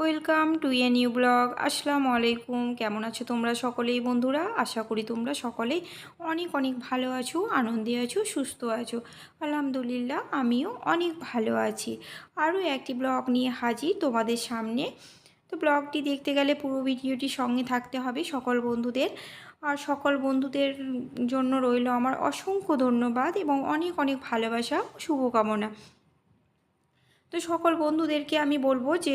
Welcome to a new blog. আসসালামু আলাইকুম। কেমন আছো তোমরা সকলেই বন্ধুরা? আশা করি তোমরা সকলেই অনেক অনেক ভালো আছো, আনন্দে আছো, সুস্থ আছো। আলহামদুলিল্লাহ, আমিও অনেক ভালো আছি। আরও একটি ব্লগ নিয়ে হাজির তোমাদের সামনে। তো ব্লগটি দেখতে গেলে পুরো ভিডিওটি সঙ্গে থাকতে হবে সকল বন্ধুদের। আর সকল বন্ধুদের জন্য রইল আমার অসংখ্য ধন্যবাদ এবং অনেক অনেক ভালোবাসা, শুভকামনা। তো সকল বন্ধুদেরকে আমি বলব যে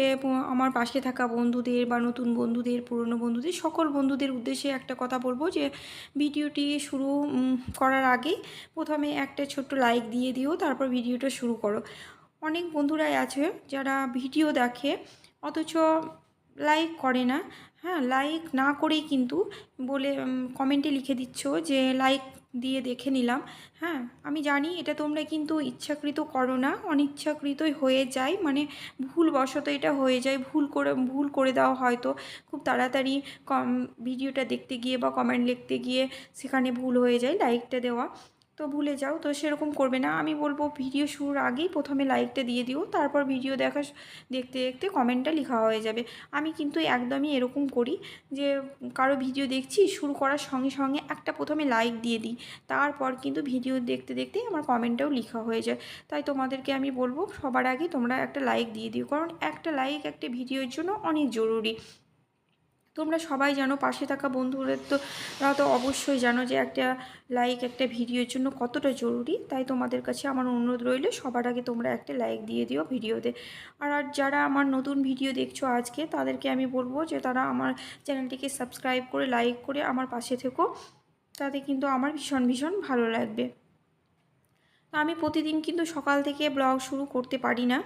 আমার পাশে থাকা বন্ধুদের বা নতুন বন্ধুদের, পুরনো বন্ধুদের, সকল বন্ধুদের উদ্দেশ্যে একটা কথা বলব যে, ভিডিওটি শুরু করার আগে প্রথমে একটা ছোট্ট লাইক দিয়ে দিও, তারপর ভিডিওটা শুরু করো। অনেক বন্ধুরাই আছে যারা ভিডিও দেখে, অথচ লাইক করে না। হ্যাঁ লাইক না করেই কিন্তু বলে কমেন্টে লিখে দিচ্ছ যে লাইক দিয়ে দেখে নিলাম। হ্যাঁ আমি জানি এটা তোমরা কিন্তু ইচ্ছাকৃত করো না, অনিচ্ছাকৃতই হয়ে যায় মানে ভুলবশত এটা হয়ে যায়, ভুল করে ভুল করে দেওয়া হয়তো। খুব তাড়াতাড়ি কম ভিডিওটা দেখতে গিয়ে বা কমেন্ট লিখতে গিয়ে সেখানে ভুল হয়ে যায় লাইকটা দেওয়া। তো ভুলে যাও, তো সেরকম করবে না। আমি বলব ভিডিও শুরুর আগেই প্রথমে লাইকটা দিয়ে দিও, তারপর ভিডিও দেখা দেখতে দেখতে কমেন্টটা লেখা হয়ে যাবে। আমি কিন্তু একদমই এরকম করি যে, কারও ভিডিও দেখছি, শুরু করার সঙ্গে সঙ্গে একটা প্রথমে লাইক দিয়ে দিই। তারপর কিন্তু ভিডিও দেখতে দেখতেই আমার কমেন্টটাও লেখা হয়ে যায়। তাই তোমাদেরকে আমি বলব সবার আগে তোমরা একটা লাইক দিয়ে দিও, কারণ একটা লাইক একটা ভিডিওর জন্য অনেক জরুরি। তোমরা সবাই জানো, পাশে থাকা বন্ধুদের তো ওরা তো অবশ্যই জানো যে একটা লাইক একটা ভিডিওর জন্য কতটা জরুরি। তাই তোমাদের কাছে আমার অনুরোধ রইল, সবার আগে তোমরা একটা লাইক দিয়ে দিও ভিডিওতে। আর আর যারা আমার নতুন ভিডিও দেখছ আজকে, তাদেরকে আমি বলব যে তারা আমার চ্যানেলটিকে সাবস্ক্রাইব করে লাইক করে আমার পাশে থেকো। তাতে কিন্তু আমার ভীষণ ভীষণ ভালো লাগবে। তো আমি প্রতিদিন কিন্তু সকাল থেকে ব্লগ শুরু করতে পারি না।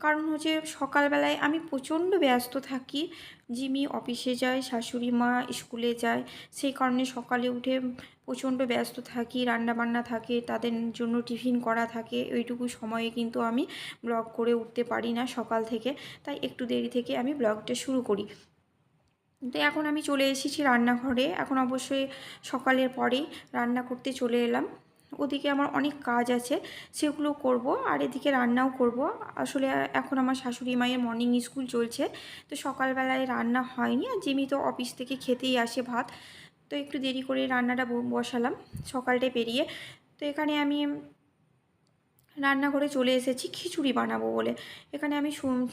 কারণ হচ্ছে সকালবেলায় আমি প্রচণ্ড ব্যস্ত থাকি। জিমি অফিসে যায়, শাশুড়ি মা স্কুলে যায়, সেই কারণে সকালে উঠে প্রচণ্ড ব্যস্ত থাকি, রান্নাবান্না থাকে, তাদের জন্য টিফিন করা থাকে ওইটুকু সময়ে কিন্তু আমি ব্লগ করে উঠতে পারি না সকাল থেকে। তাই একটু দেরি থেকে আমি ব্লগটা শুরু করি। তো এখন আমি চলে এসেছি রান্নাঘরে। এখন অবশ্যই সকালের পরেই রান্না করতে চলে এলাম। ওদিকে আমার অনেক কাজ আছে, সেগুলো করব আর এদিকে রান্নাও করব। আসলে এখন আমার শাশুড়ি মায়ের মর্নিং স্কুল চলছে, তো সকালবেলায় রান্না হয়নি আর জিমি তো অফিস থেকে খেতেই আসে ভাত, তো একটু দেরি করে রান্নাটা বসালাম, সকালটায় পেরিয়ে তো এখানে আমি রান্নাঘরে চলে এসেছি, খিচুড়ি বানাবো বলে। এখানে আমি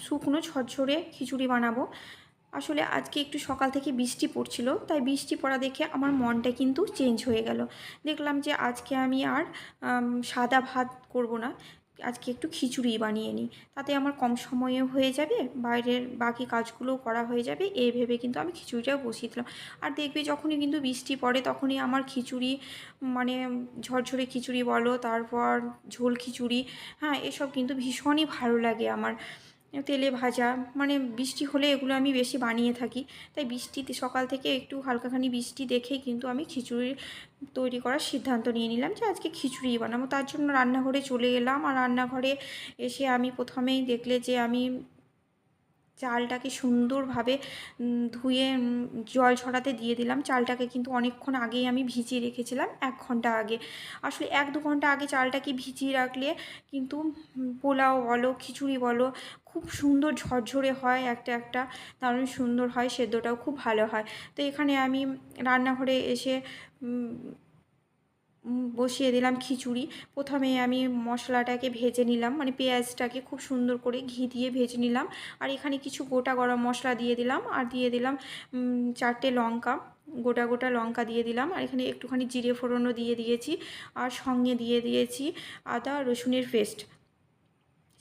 শুকনো ঝরঝরে খিচুড়ি বানাবো। আসলে আজকে একটু সকাল থেকে বৃষ্টি পড়ছিল, তাই বৃষ্টি পড়া দেখে আমার মনটা কিন্তু চেঞ্জ হয়ে গেল। দেখলাম যে আজকে আমি আর সাদা ভাত করব না, আজকে একটু খিচুড়ি বানিয়ে নিই। তাতে আমার কম সময়ে হয়ে যাবে, বাইরের বাকি কাজগুলোও করা হয়ে যাবে, এই ভেবে কিন্তু আমি খিচুড়িটাও বসিয়ে দিলাম। আর দেখবে যখনই কিন্তু বৃষ্টি পড়ে তখনই আমার খিচুড়ি মানে ঝরঝরে খিচুড়ি বলো, তারপর ঝোল খিচুড়ি হ্যাঁ এসব কিন্তু ভীষণই ভালো লাগে আমার। তেলে ভাজা মানে বৃষ্টি হলে এগুলো আমি বেশি বানিয়ে থাকি। তাই বৃষ্টিতে সকাল থেকে একটু হালকাখানি বৃষ্টি দেখেই কিন্তু আমি খিচুড়ি তৈরি করার সিদ্ধান্ত নিয়ে নিলাম যে আজকে খিচুড়ি বানাবো। তার জন্য রান্নাঘরে চলে এলাম। আর রান্নাঘরে এসে আমি প্রথমেই দেখলে যে আমি চালটাকে সুন্দরভাবে ধুয়ে জল ছড়াতে দিয়ে দিলাম। চালটাকে কিন্তু অনেকক্ষণ আগেই আমি ভিজিয়ে রেখেছিলাম, এক ঘণ্টা আগে। আসলে এক দু ঘণ্টা আগে চালটাকে ভিজিয়ে রাখলে কিন্তু পোলাও বলো, খিচুড়ি বলো, খুব সুন্দর ঝরঝরে হয় একটা একটা, দারুণ সুন্দর হয়, সেদ্ধটাও খুব ভালো হয়। তো এখানে আমি রান্নাঘরে এসে বসিয়ে দিলাম খিচুড়ি। প্রথমে আমি মশলাটাকে ভেজে নিলাম মানে পেঁয়াজটাকে খুব সুন্দর করে ঘি দিয়ে ভেজে নিলাম। আর এখানে কিছু গোটা গরম মশলা দিয়ে দিলাম, আর দিয়ে দিলাম চারটে লঙ্কা, গোটা গোটা লঙ্কা দিয়ে দিলাম। আর এখানে একটুখানি জিরে ফোড়নও দিয়ে দিয়েছি, আর সঙ্গে দিয়ে দিয়েছি আদা রসুনের পেস্ট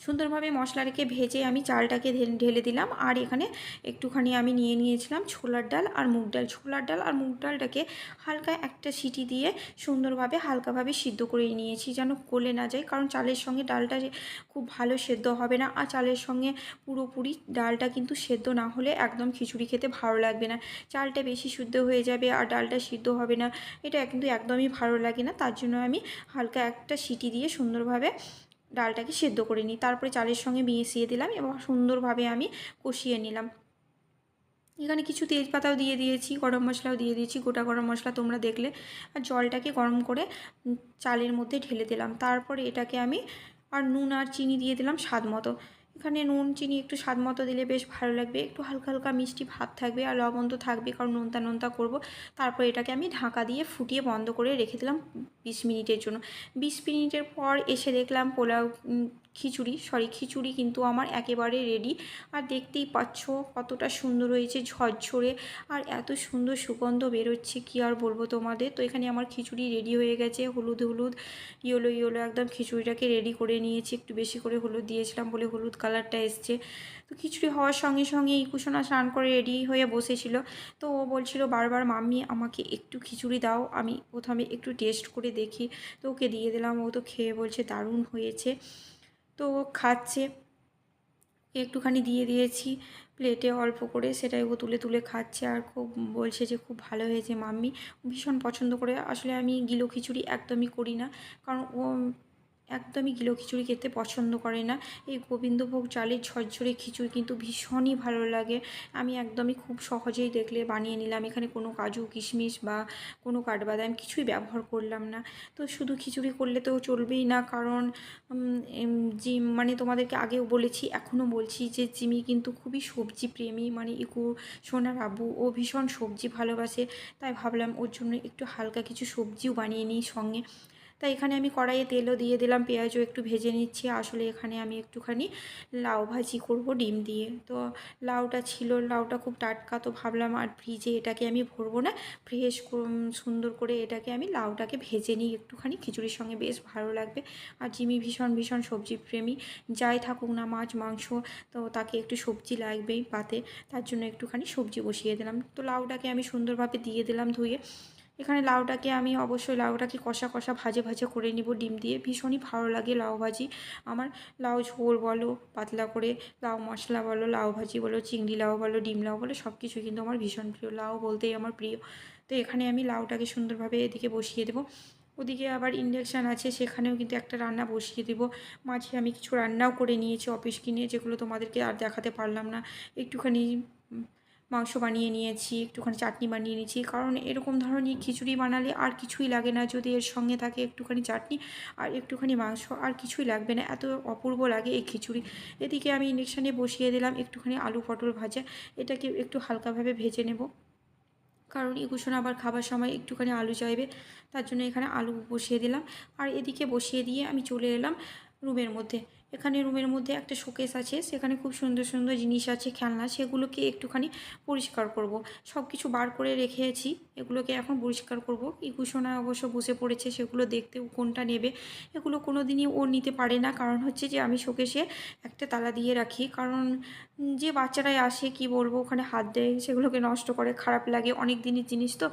সুন্দরভাবে মশলাটাকে ভেজে আমি চালটাকে ঢেলে দিলাম। আর এখানে একটুখানি আমি নিয়ে নিয়েছিলাম ছোলার ডাল আর মুগ ডাল। ছোলার ডাল আর মুগ ডালটাকে হালকা একটা সিটি দিয়ে সুন্দরভাবে হালকাভাবে সিদ্ধ করে নিয়েছি যেন গলে না যায়। কারণ চালের সঙ্গে ডালটা খুব ভালো সেদ্ধ হবে না। আর চালের সঙ্গে পুরোপুরি ডালটা কিন্তু সেদ্ধ না হলে একদম খিচুড়ি খেতে ভালো লাগবে না। চালটা বেশি শুদ্ধ হয়ে যাবে আর ডালটা সিদ্ধ হবে না। এটা কিন্তু একদমই ভালো লাগে না। তার জন্য আমি হালকা একটা সিটি দিয়ে সুন্দরভাবে ডালটাকে সেদ্ধ করে নিই। তারপরে চালের সঙ্গে মিশিয়ে দিলাম এবং সুন্দরভাবে আমি কষিয়ে নিলাম। এখানে কিছু তেজপাতাও দিয়ে দিয়েছি, গরম মশলাও দিয়ে দিয়েছি। গোটা গরম মশলা তোমরা দেখলে। আর জলটাকে গরম করে চালের মধ্যে ঢেলে দিলাম। তারপরে এটাকে আমি আর নুন আর চিনি দিয়ে দিলাম স্বাদ মতো। এখানে নুন, চিনি একটু স্বাদ মতো দিলে বেশ ভালো লাগবে। একটু হালকা হালকা মিষ্টি ভাব থাকবে আর লবণ তো থাকবে, কারণ নোনতা নোনতা করব। তারপর এটাকে আমি ঢাকা দিয়ে ফুটিয়ে বন্ধ করে রেখে দিলাম বিশ মিনিটের জন্য। বিশ মিনিটের পর এসে দেখলাম পোলাও খিচুড়ি সরি খিচুড়ি কিন্তু আমার একেবারে রেডি আর দেখতেই পাচ্ছ কতটা সুন্দর হয়েছে ঝরঝরে, আর এত সুন্দর সুগন্ধ বেরোচ্ছে, কি আর বলব তোমাদের? তো এখানে আমার খিচুড়ি রেডি হয়ে গেছে, হলুদ হলুদ, ইয়েলো ইয়েলো, একদম খিচুড়িটাকে রেডি করে নিয়েছি, একটু বেশি করে হলুদ দিয়েছিলাম বলে হলুদ কালারটা এসছে। তো খিচুড়ি হওয়ার সঙ্গে সঙ্গে এই কুসোনা স্নান করে রেডি হয়ে বসেছিল। তো ও বলছিল, বারবার মাম্মি, আমাকে একটু খিচুড়ি দাও, আমি প্রথমে একটু টেস্ট করে দেখি। তো ওকে দিয়ে দিলাম, ও তো খেয়ে বলছে, দারুণ হয়েছে। তো ও খাচ্ছে। একটুখানি দিয়ে দিয়েছি প্লেটে অল্প করে সেটাই ও তুলে তুলে খাচ্ছে আর খুব বলছে যে খুব ভালো হয়েছে মাম্মি। ভীষণ পছন্দ করে। আসলে আমি গিলো খিচুড়ি একদমই করি না। কারণ ও একদমই গিলো খিচুড়ি খেতে পছন্দ করে না। এই গোবিন্দভোগ চালের ঝরঝরে খিচুড়ি কিন্তু ভীষণই ভালো লাগে। আমি একদমই খুব সহজেই দেখলে বানিয়ে নিলাম। এখানে কোনো কাজু, কিশমিশ বা কোনো কাঠবাদাম কিছুই ব্যবহার করলাম না। তো শুধু খিচুড়ি করলে তো চলবেই না। কারণ জিম মানে তোমাদেরকে আগেও বলেছি, এখনও বলছি যে জিমি কিন্তু খুবই সবজি প্রেমী। মানে ইকু সোনার আব্বু ও ভীষণ সবজি ভালোবাসে। তাই ভাবলাম ওর জন্য একটু হালকা কিছু সবজিও বানিয়ে নিই সঙ্গে। তাই এখানে আমি কড়াইয়ে তেলও দিয়ে দিলাম, পেঁয়াজও একটু ভেজে নিচ্ছি। আসলে এখানে আমি একটুখানি লাউ ভাজি করব ডিম দিয়ে। তো লাউটা ছিল, লাউটা খুব টাটকা, তো ভাবলাম আর ফ্রিজে এটাকে আমি ভরবো না। ফ্রেশ সুন্দর করে এটাকে আমি লাউটাকে ভেজে নিই একটুখানি। খিচুড়ির সঙ্গে বেশ ভালো লাগবে। আর জিমি ভীষণ ভীষণ সবজি প্রেমী যাই থাকুক না মাছ, মাংস, তো তাকে একটু সবজি লাগবেই পাতে। তার জন্য একটুখানি সবজি বসিয়ে দিলাম। তো লাউটাকে আমি সুন্দরভাবে দিয়ে দিলাম ধুয়ে। এখানে লাউটাকে আমি অবশ্যই লাউটাকে কষা কষা ভাজে ভাজে করে নিব ডিম দিয়ে। ভীষণই ভালো লাগে লাউ ভাজি। আমার লাউ ঝোল বলো, পাতলা করে লাউ মশলা বলো, লাউ ভাজি বলো, চিংড়ি লাউ বলো, ডিম লাউ বলো সব কিছু কিন্তু আমার ভীষণ প্রিয়। লাউ বলতেই আমার প্রিয়। তো এখানে আমি লাউটাকে সুন্দরভাবে এদিকে বসিয়ে দেবো। ওদিকে আবার ইন্ডাকশান আছে, সেখানেও কিন্তু একটা রান্না বসিয়ে দেবো। মাঝে আমি কিছু রান্নাও করে নিয়েছি অফিস কিনে, যেগুলো তোমাদেরকে আর দেখাতে পারলাম না। একটুখানি মাংস বানিয়ে নিয়েছি, একটুখানি চাটনি বানিয়ে নিয়েছি। কারণ এরকম ধরনের খিচুড়ি বানালে আর কিছুই লাগে না যদি এর সঙ্গে থাকে একটুখানি চাটনি আর একটুখানি মাংস, আর কিছুই লাগবে না। এত অপূর্ব লাগে এই খিচুড়ি। এদিকে আমি ইন্ডাকশানে বসিয়ে দিলাম একটুখানি আলু পটল ভাজা। এটাকে একটু হালকাভাবে ভেজে নেব। কারণ ইকুশন আবার খাবার সময় একটুখানি আলু চাইবে, তার জন্য এখানে আলু বসিয়ে দিলাম। আর এদিকে বসিয়ে দিয়ে আমি চলে এলাম রুমের মধ্যে। এখানে রুমের মধ্যে একটা শোকেস আছে, সেখানে খুব সুন্দর সুন্দর জিনিস আছে, খেলনা, সেগুলোকে একটুখানি পরিষ্কার করব। সব কিছু বার করে রেখেছি, এগুলোকে এখন পরিষ্কার করব। ইকুশোনা অবশ্য বসে পড়েছে, সেগুলো দেখতে কোনটা নেবে, এগুলো কোনো দিনই ও নিতে পারে না। কারণ হচ্ছে যে আমি শোকেসে একটা তালা দিয়ে রাখি, কারণ যে বাচ্চারাই আসে, কি বলব, ওখানে হাত দেয়, সেগুলোকে নষ্ট করে, খারাপ লাগে, অনেক দিনের জিনিস তো।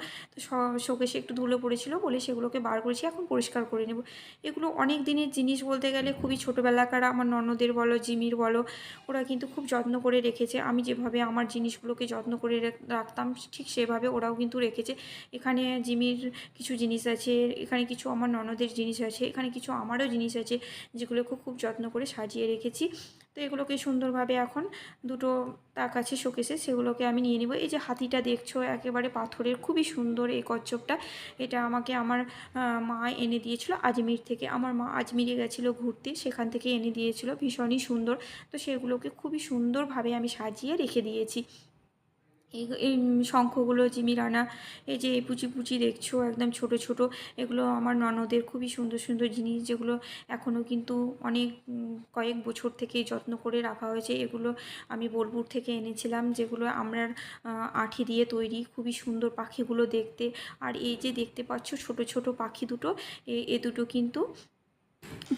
শোকেসে একটু ধুলো পড়েছিল বলে সেগুলোকে বার করেছি, এখন পরিষ্কার করে নেব। এগুলো অনেক দিনের জিনিস বলতে গেলে খুবই ছোটোবেলাকার, আমার ননদের বলো, জিমির বলো, ওরা কিন্তু খুব যত্ন করে রেখেছে। আমি যেভাবে আমার জিনিসগুলোকে যত্ন করে রাখতাম, ঠিক সেভাবে ওরাও কিন্তু রেখেছে। এখানে জিমির কিছু জিনিস আছে, এখানে কিছু আমার ননদের জিনিস আছে, এখানে কিছু আমারও জিনিস আছে, যেগুলোকে খুব যত্ন করে সাজিয়ে রেখেছি। তো এগুলোকে সুন্দরভাবে এখন দুটো তাক আছে শোকেসে, সেগুলোকে আমি নিয়ে নিব। এই যে হাতিটা দেখছ, একেবারে পাথরের, খুবই সুন্দর এই কচ্ছপটা। এটা আমাকে আমার মা এনে দিয়েছিল আজমির থেকে। আমার মা আজমিরে গেছিল ঘুরতে, সেখান থেকে এনে দিয়েছিল। ভীষণই সুন্দর। তো সেগুলোকে খুবই সুন্দরভাবে আমি সাজিয়ে রেখে দিয়েছি। এই এই শঙ্খগুলো জিমির আনা এই যে পুচি পুচি দেখছ, একদম ছোট ছোট, এগুলো আমার ননদের খুবই সুন্দর সুন্দর জিনিস, যেগুলো এখনও কিন্তু অনেক কয়েক বছর থেকে যত্ন করে রাখা হয়েছে। এগুলো আমি বোলপুর থেকে এনেছিলাম, যেগুলো আমরা আঠি দিয়ে তৈরি, খুবই সুন্দর পাখিগুলো দেখতে। আর এই যে দেখতে পাচ্ছ, ছোট ছোট পাখি দুটো এ দুটো কিন্তু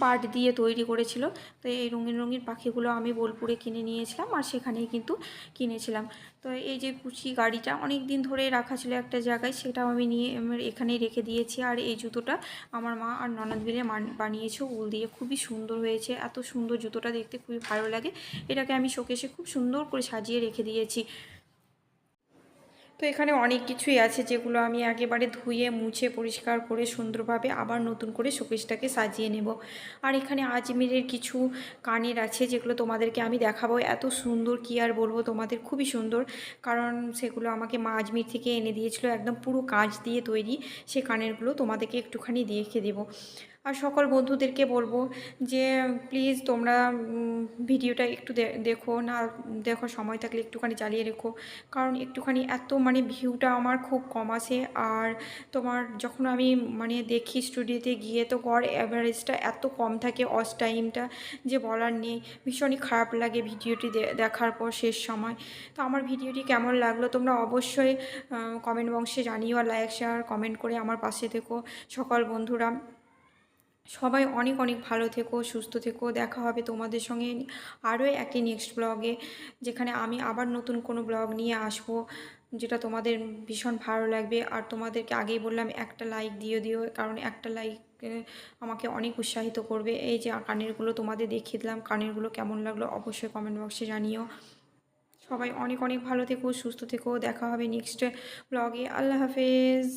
পাট দিয়ে তৈরি করেছিল। তো এই রঙিন রঙিন পাখিগুলো আমি বোলপুরে কিনে নিয়েছিলাম আর সেখানেই কিন্তু কিনেছিলাম। তো এই যে কুচি গাড়িটা অনেক দিন ধরে রাখা ছিল একটা জায়গায়, সেটাও আমি নিয়ে এখানেই রেখে দিয়েছি। আর এই জুতোটা আমার মা আর ননদ মিলে বানিয়েছে, উল দিয়ে। খুবই সুন্দর হয়েছে, এত সুন্দর জুতোটা দেখতে খুবই ভালো লাগে। এটাকে আমি শোকেসে খুব সুন্দর করে সাজিয়ে রেখে দিয়েছি। তো এখানে অনেক কিছুই আছে যেগুলো আমি একেবারে ধুয়ে, মুছে, পরিষ্কার করে সুন্দরভাবে আবার নতুন করে শোকেসটাকে সাজিয়ে নেব। আর এখানে আজমিরের কিছু কানের আছে যেগুলো তোমাদেরকে আমি দেখাবো। এত সুন্দর কি আর বলব, তোমাদের খুবই সুন্দর। কারণ সেগুলো আমাকে মা আজমির থেকে এনে দিয়েছিল, একদম পুরো কাঁচ দিয়ে তৈরি। সে কানেরগুলো তোমাদেরকে একটুখানি দেখে দেবো। আর সকল বন্ধুদেরকে বলব যে প্লিজ তোমরা ভিডিওটা একটু দেখো, না, দেখো, সময় থাকলে একটুখানি চালিয়ে রেখো। কারণ একটুখানি এত মানে ভিউটা আমার খুব কম আসে আর তোমার যখন আমি মানে দেখি স্টুডিওতে গিয়ে, তো গড় অ্যাভারেজটা এত কম থাকে অস টাইমটা যে বলার নেই। ভীষণই খারাপ লাগে ভিডিওটি দেখার পর শেষ সময়। তো আমার ভিডিওটি কেমন লাগল তোমরা অবশ্যই কমেন্ট বক্সে জানিও, আর লাইক শেয়ার কমেন্ট করে আমার পাশে থেকো। সকল বন্ধুরা সবাই অনেক অনেক ভালো থেকো, সুস্থ থেকো। দেখা হবে তোমাদের সঙ্গে আরও একটি নেক্সট ব্লগে যেখানে আমি আবার নতুন কোনো ব্লগ নিয়ে আসব, যেটা তোমাদের ভীষণ ভালো লাগবে। আর তোমাদেরকে আগেই বললাম, একটা লাইক দিও দিও, কারণ একটা লাইক আমাকে অনেক উৎসাহিত করবে। এই যে কানেরগুলো তোমাদের দেখিয়ে দিলাম, কানেরগুলো কেমন লাগল অবশ্যই কমেন্ট বক্সে জানিও। সবাই অনেক অনেক ভালো থেকো, সুস্থ থেকো। দেখা হবে নেক্সট ব্লগে আল্লাহ হাফেজ।